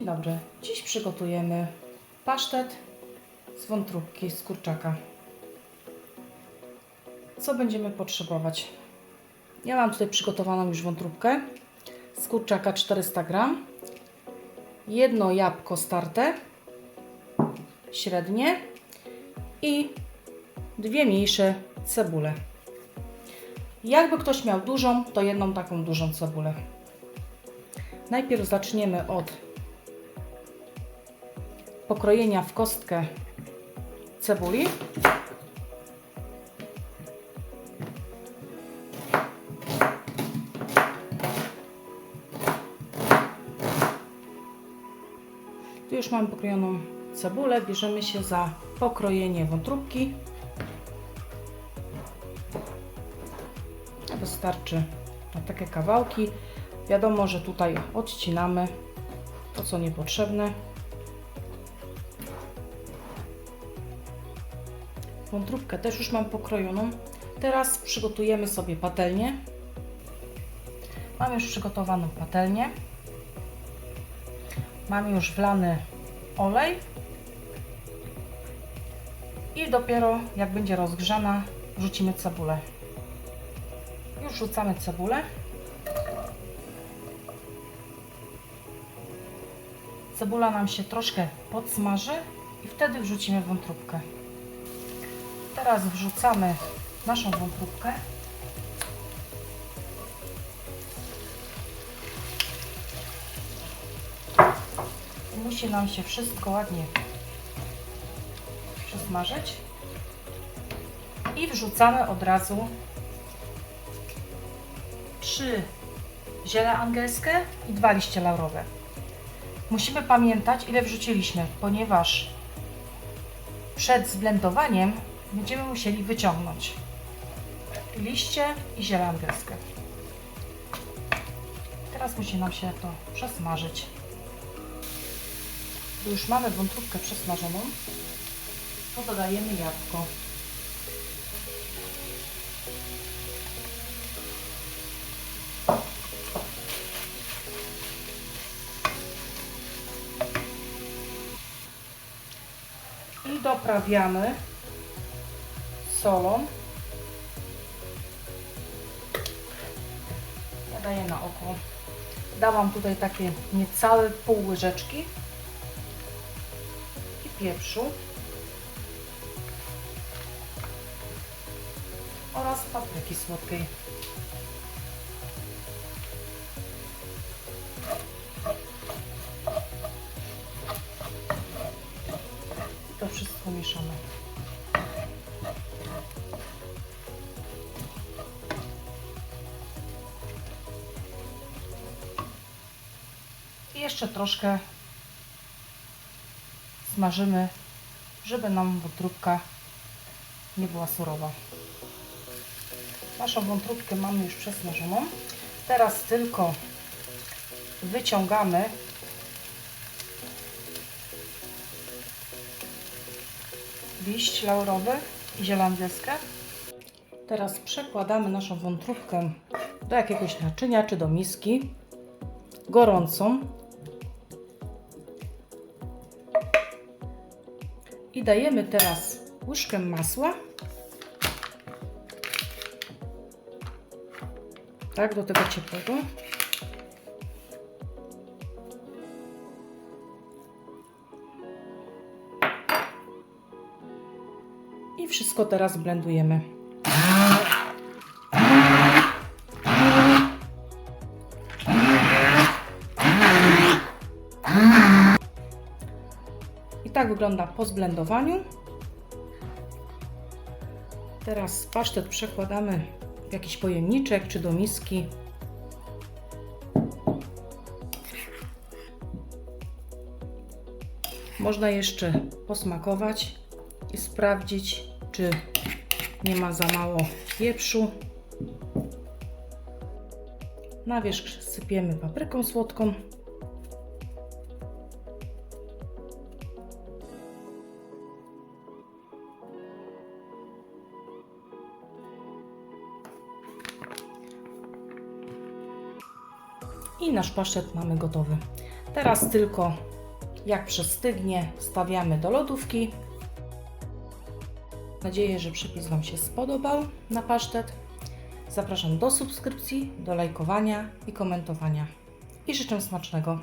Dobrze, dziś przygotujemy pasztet z wątróbki z kurczaka. Co będziemy potrzebować? Ja mam tutaj przygotowaną już wątróbkę z kurczaka 400 gram, jedno jabłko starte, średnie i dwie mniejsze cebule. Jakby ktoś miał dużą, to jedną taką dużą cebulę. Najpierw zaczniemy od pokrojenia w kostkę cebuli. Tu już mam pokrojoną cebulę. Bierzemy się za pokrojenie wątróbki. Wystarczy na takie kawałki. Wiadomo, że tutaj odcinamy to, co niepotrzebne. Wątróbkę też już mam pokrojoną. Teraz przygotujemy sobie patelnię. Mam już przygotowaną patelnię. Mam już wlany olej. I dopiero jak będzie rozgrzana, wrzucimy cebulę. Już rzucamy cebulę. Cebula nam się troszkę podsmaży i wtedy wrzucimy wątróbkę. Teraz wrzucamy naszą wątróbkę. Musi nam się wszystko ładnie przesmażyć. I wrzucamy od razu trzy ziele angielskie i dwa liście laurowe. Musimy pamiętać, ile wrzuciliśmy, ponieważ przed zblendowaniem będziemy musieli wyciągnąć liście i ziele angielskie. Teraz musi nam się to przesmażyć. Już mamy wątróbkę przesmażoną, to dodajemy jabłko. I doprawiamy solą. Ja daję na oko. Dałam tutaj takie niecałe pół łyżeczki i pieprzu oraz papryki słodkiej. I to wszystko mieszamy. Jeszcze troszkę smażymy, żeby nam wątróbka nie była surowa. Naszą wątróbkę mamy już przesmażoną. Teraz tylko wyciągamy liść laurowy i zielandzielskie. Teraz przekładamy naszą wątróbkę do jakiegoś naczynia czy do miski gorącą i dajemy teraz łyżkę masła. Tak do tego ciepłego. I wszystko teraz blendujemy I tak wygląda po zblendowaniu. Teraz pasztet przekładamy w jakiś pojemniczek czy do miski. Można jeszcze posmakować i sprawdzić, czy nie ma za mało pieprzu. Na wierzch sypiemy papryką słodką. I nasz pasztet mamy gotowy. Teraz tylko jak przystygnie, wstawiamy do lodówki. Mam nadzieję, że przepis Wam się spodobał na pasztet. Zapraszam do subskrypcji, do lajkowania i komentowania. I życzę smacznego.